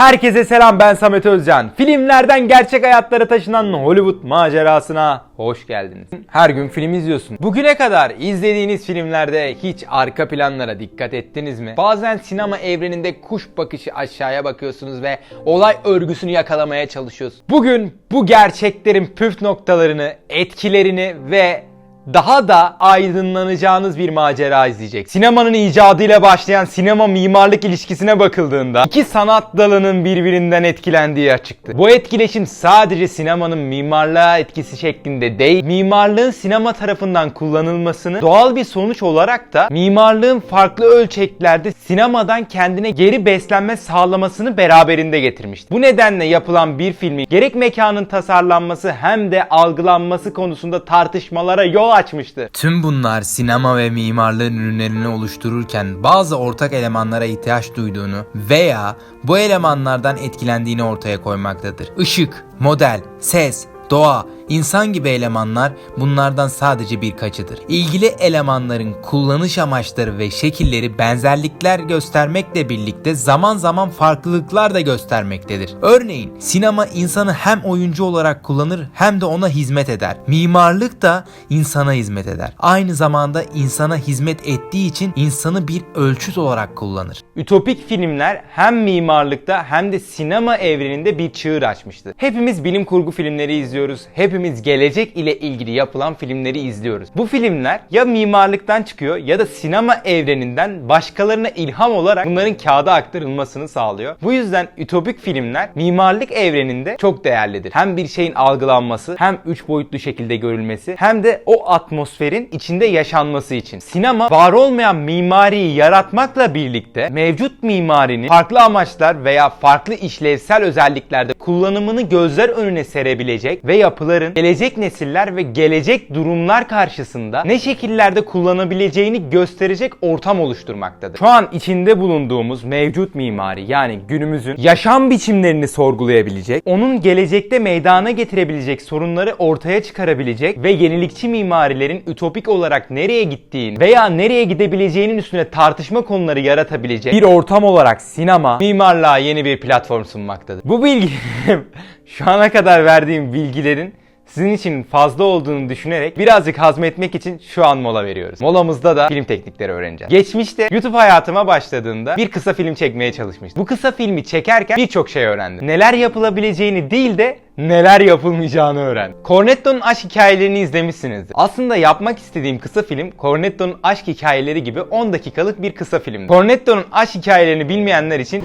Herkese selam ben Samet Özcan. Filmlerden gerçek hayatlara taşınan Hollywood macerasına hoş geldiniz. Her gün film izliyorsun. Bugüne kadar izlediğiniz filmlerde hiç arka planlara dikkat ettiniz mi? Bazen sinema evreninde kuş bakışı aşağıya bakıyorsunuz ve olay örgüsünü yakalamaya çalışıyorsunuz. Bugün bu gerçeklerin püf noktalarını, etkilerini ve daha da aydınlanacağınız bir macera izleyecek. Sinemanın icadıyla başlayan sinema mimarlık ilişkisine bakıldığında iki sanat dalının birbirinden etkilendiği açıktı. Bu etkileşim sadece sinemanın mimarlığa etkisi şeklinde değil, mimarlığın sinema tarafından kullanılmasını doğal bir sonuç olarak da mimarlığın farklı ölçeklerde sinemadan kendine geri beslenme sağlamasını beraberinde getirmişti. Bu nedenle yapılan bir filmi gerek mekanın tasarlanması hem de algılanması konusunda tartışmalara yol açmıştı. Tüm bunlar sinema ve mimarlığın ürünlerini oluştururken bazı ortak elemanlara ihtiyaç duyduğunu veya bu elemanlardan etkilendiğini ortaya koymaktadır. Işık, model, ses, doğa, insan gibi elemanlar bunlardan sadece birkaçıdır. İlgili elemanların kullanış amaçları ve şekilleri benzerlikler göstermekle birlikte zaman zaman farklılıklar da göstermektedir. Örneğin sinema insanı hem oyuncu olarak kullanır hem de ona hizmet eder. Mimarlık da insana hizmet eder. Aynı zamanda insana hizmet ettiği için insanı bir ölçüt olarak kullanır. Ütopik filmler hem mimarlıkta hem de sinema evreninde bir çığır açmıştı. Hepimiz bilim kurgu filmleri izliyoruz. Hepimiz gelecek ile ilgili yapılan filmleri izliyoruz. Bu filmler ya mimarlıktan çıkıyor ya da sinema evreninden başkalarına ilham olarak bunların kağıda aktarılmasını sağlıyor. Bu yüzden ütopik filmler mimarlık evreninde çok değerlidir. Hem bir şeyin algılanması hem üç boyutlu şekilde görülmesi hem de o atmosferin içinde yaşanması için. Sinema var olmayan mimariyi yaratmakla birlikte mevcut mimarinin farklı amaçlar veya farklı işlevsel özelliklerde kullanımını gözler önüne serebilecek ve yapıların gelecek nesiller ve gelecek durumlar karşısında ne şekillerde kullanabileceğini gösterecek ortam oluşturmaktadır. Şu an içinde bulunduğumuz mevcut mimari yani günümüzün yaşam biçimlerini sorgulayabilecek, onun gelecekte meydana getirebilecek sorunları ortaya çıkarabilecek ve yenilikçi mimarilerin ütopik olarak nereye gittiğini veya nereye gidebileceğinin üstüne tartışma konuları yaratabilecek bir ortam olarak sinema mimarlığa yeni bir platform sunmaktadır. Bu bilgi şu ana kadar verdiğim bilgilerin sizin için fazla olduğunu düşünerek birazcık hazmetmek için şu an mola veriyoruz. Molamızda da film teknikleri öğreneceğiz. Geçmişte YouTube hayatıma başladığında bir kısa film çekmeye çalışmıştım. Bu kısa filmi çekerken birçok şey öğrendim. Neler yapılabileceğini değil de neler yapılmayacağını öğren. Cornetto'nun aşk hikayelerini izlemişsinizdir. Aslında yapmak istediğim kısa film Cornetto'nun aşk hikayeleri gibi 10 dakikalık bir kısa filmdi. Cornetto'nun aşk hikayelerini bilmeyenler için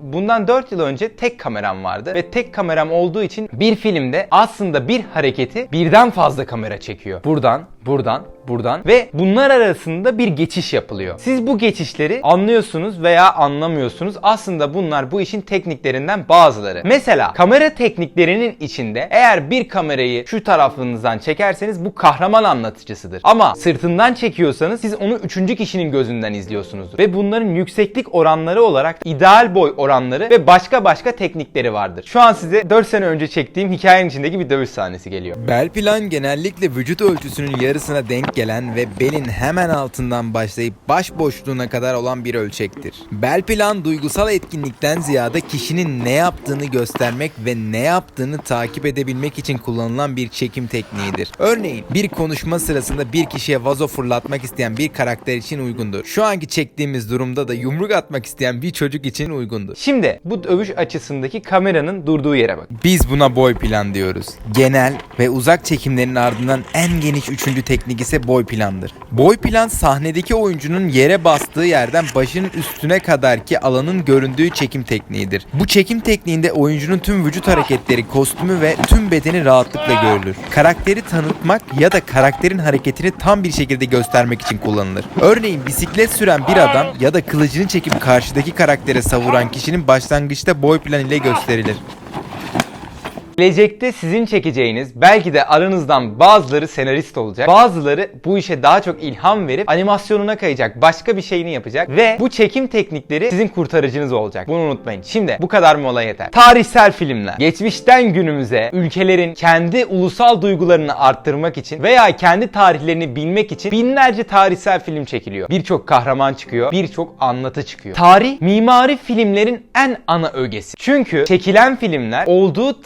Bundan 4 yıl önce tek kameram vardı ve tek kameram olduğu için bir filmde aslında bir hareketi birden fazla kamera çekiyor. Buradan, buradan, buradan ve bunlar arasında bir geçiş yapılıyor. Siz bu geçişleri anlıyorsunuz veya anlamıyorsunuz. Aslında bunlar bu işin tekniklerinden bazıları. Mesela kamera tekniklerinin içinde eğer bir kamerayı şu tarafınızdan çekerseniz bu kahraman anlatıcısıdır. Ama sırtından çekiyorsanız siz onu üçüncü kişinin gözünden izliyorsunuzdur. Ve bunların yükseklik oranları olarak ideal boy oranları ve başka başka teknikleri vardır. Şu an size 4 sene önce çektiğim hikayenin içindeki bir dövüş sahnesi geliyor. Bel plan genellikle vücut ölçüsünün yarısına denk gelen ve belin hemen altından başlayıp baş boşluğuna kadar olan bir ölçektir. Bel plan duygusal etkinlikten ziyade kişinin ne yaptığını göstermek ve ne yaptığını takip edebilmek için kullanılan bir çekim tekniğidir. Örneğin bir konuşma sırasında bir kişiye vazo fırlatmak isteyen bir karakter için uygundur. Şu anki çektiğimiz durumda da yumruk atmak isteyen bir çocuk için uygundur. Şimdi bu dövüş açısındaki kameranın durduğu yere bak. Biz buna boy plan diyoruz. Genel ve uzak çekimlerin ardından en geniş üçüncü teknik ise boy plandır. Boy plan sahnedeki oyuncunun yere bastığı yerden başının üstüne kadar ki alanın göründüğü çekim tekniğidir. Bu çekim tekniğinde oyuncunun tüm vücut hareketleri, kostümü ve tüm bedeni rahatlıkla görülür. Karakteri tanıtmak ya da karakterin hareketini tam bir şekilde göstermek için kullanılır. Örneğin bisiklet süren bir adam ya da kılıcını çekip karşıdaki karaktere savuran kişinin başlangıçta boy plan ile gösterilir. Gelecekte sizin çekeceğiniz belki de aranızdan bazıları senarist olacak. Bazıları bu işe daha çok ilham verip animasyonuna kayacak. Başka bir şeyini yapacak. Ve bu çekim teknikleri sizin kurtarıcınız olacak. Bunu unutmayın. Şimdi bu kadar mola yeter. Tarihsel filmler. Geçmişten günümüze ülkelerin kendi ulusal duygularını arttırmak için veya kendi tarihlerini bilmek için binlerce tarihsel film çekiliyor. Birçok kahraman çıkıyor. Birçok anlatı çıkıyor. Tarih mimari filmlerin en ana ögesi. Çünkü çekilen filmler olduğu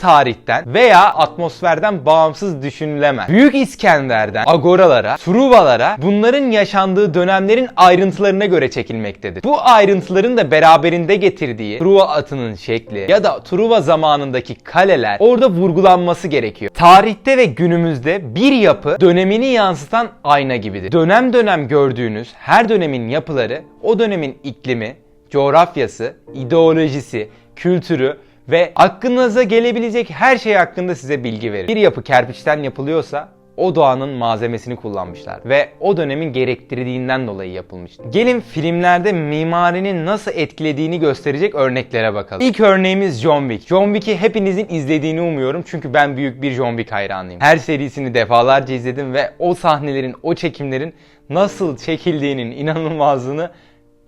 tarihten veya atmosferden bağımsız düşünülemez. Büyük İskender'den agoralara, Truvalara bunların yaşandığı dönemlerin ayrıntılarına göre çekilmektedir. Bu ayrıntıların da beraberinde getirdiği Truva atının şekli ya da Truva zamanındaki kaleler orada vurgulanması gerekiyor. Tarihte ve günümüzde bir yapı dönemini yansıtan ayna gibidir. Dönem dönem gördüğünüz her dönemin yapıları o dönemin iklimi, coğrafyası, ideolojisi, kültürü ve aklınıza gelebilecek her şey hakkında size bilgi verir. Bir yapı kerpiçten yapılıyorsa o doğanın malzemesini kullanmışlar ve o dönemin gerektirdiğinden dolayı yapılmıştır. Gelin filmlerde mimarinin nasıl etkilediğini gösterecek örneklere bakalım. İlk örneğimiz John Wick. John Wick'i hepinizin izlediğini umuyorum çünkü ben büyük bir John Wick hayranıyım. Her serisini defalarca izledim ve o sahnelerin, o çekimlerin nasıl çekildiğinin inanılmazlığını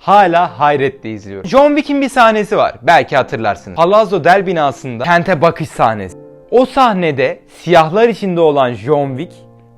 Hala hayretle izliyorum. John Wick'in bir sahnesi var. Belki hatırlarsınız. Palazzo Del binasında kente bakış sahnesi. O sahnede siyahlar içinde olan John Wick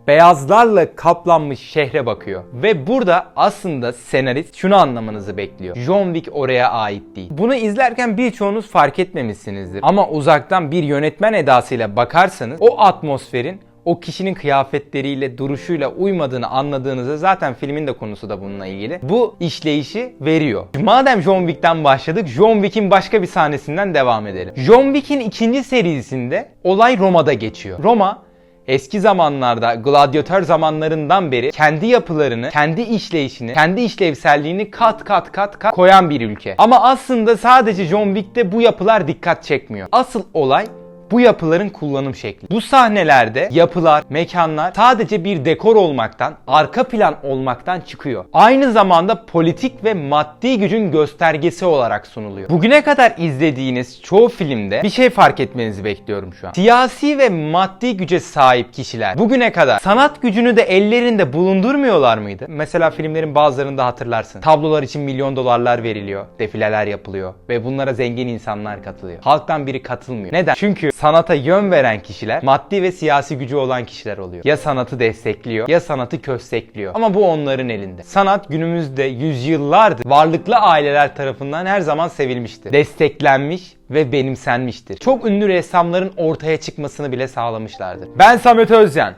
beyazlarla kaplanmış şehre bakıyor. Ve burada aslında senarist şunu anlamanızı bekliyor. John Wick oraya ait değil. Bunu izlerken birçoğunuz fark etmemişsinizdir. Ama uzaktan bir yönetmen edasıyla bakarsanız o atmosferin o kişinin kıyafetleriyle, duruşuyla uymadığını anladığınızda zaten filmin de konusu da bununla ilgili. Bu işleyişi veriyor. Madem John Wick'ten başladık, John Wick'in başka bir sahnesinden devam edelim. John Wick'in ikinci serisinde olay Roma'da geçiyor. Roma Eski zamanlarda gladyatör zamanlarından beri kendi yapılarını, kendi işleyişini, kendi işlevselliğini kat kat kat kat koyan bir ülke. Ama aslında sadece John Wick'te bu yapılar dikkat çekmiyor. Asıl olay bu yapıların kullanım şekli. Bu sahnelerde yapılar, mekanlar sadece bir dekor olmaktan, arka plan olmaktan çıkıyor. Aynı zamanda politik ve maddi gücün göstergesi olarak sunuluyor. Bugüne kadar izlediğiniz çoğu filmde bir şey fark etmenizi bekliyorum şu an. Siyasi ve maddi güce sahip kişiler bugüne kadar sanat gücünü de ellerinde bulundurmuyorlar mıydı? Mesela filmlerin bazılarında hatırlarsın. Tablolar için milyon dolarlar veriliyor, defileler yapılıyor ve bunlara zengin insanlar katılıyor. Halktan biri katılmıyor. Neden? Çünkü sanata yön veren kişiler maddi ve siyasi gücü olan kişiler oluyor. Ya sanatı destekliyor ya sanatı köstekliyor. Ama bu onların elinde. Sanat günümüzde yüzyıllardır varlıklı aileler tarafından her zaman sevilmiştir. Desteklenmiş ve benimsenmiştir. Çok ünlü ressamların ortaya çıkmasını bile sağlamışlardır. Ben Samet Özcan.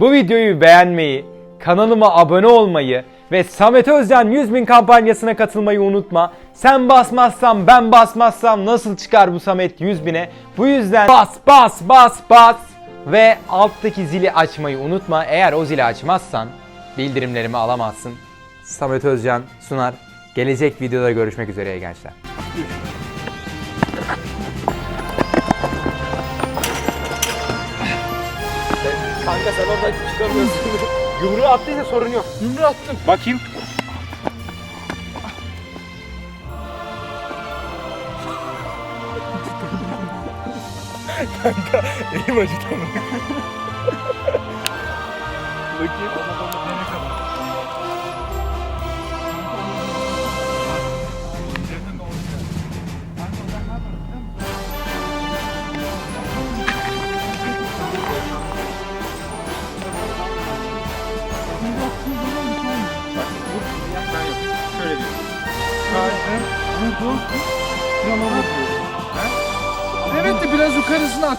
Bu videoyu beğenmeyi, kanalıma abone olmayı ve Samet Özcan 100 bin kampanyasına katılmayı unutma. Sen basmazsam ben basmazsam nasıl çıkar bu Samet 100 bine? Bu yüzden bas bas bas bas ve alttaki zili açmayı unutma. Eğer o zili açmazsan bildirimlerimi alamazsın. Samet Özcan sunar. Gelecek videoda görüşmek üzere gençler. Kanka sen oradan çıkamıyorsun. Yumruğu attıysa sorun yok. Yumruğu attım. Bakayım. Elim acıdı. Bakayım. Evet de biraz yukarısına at.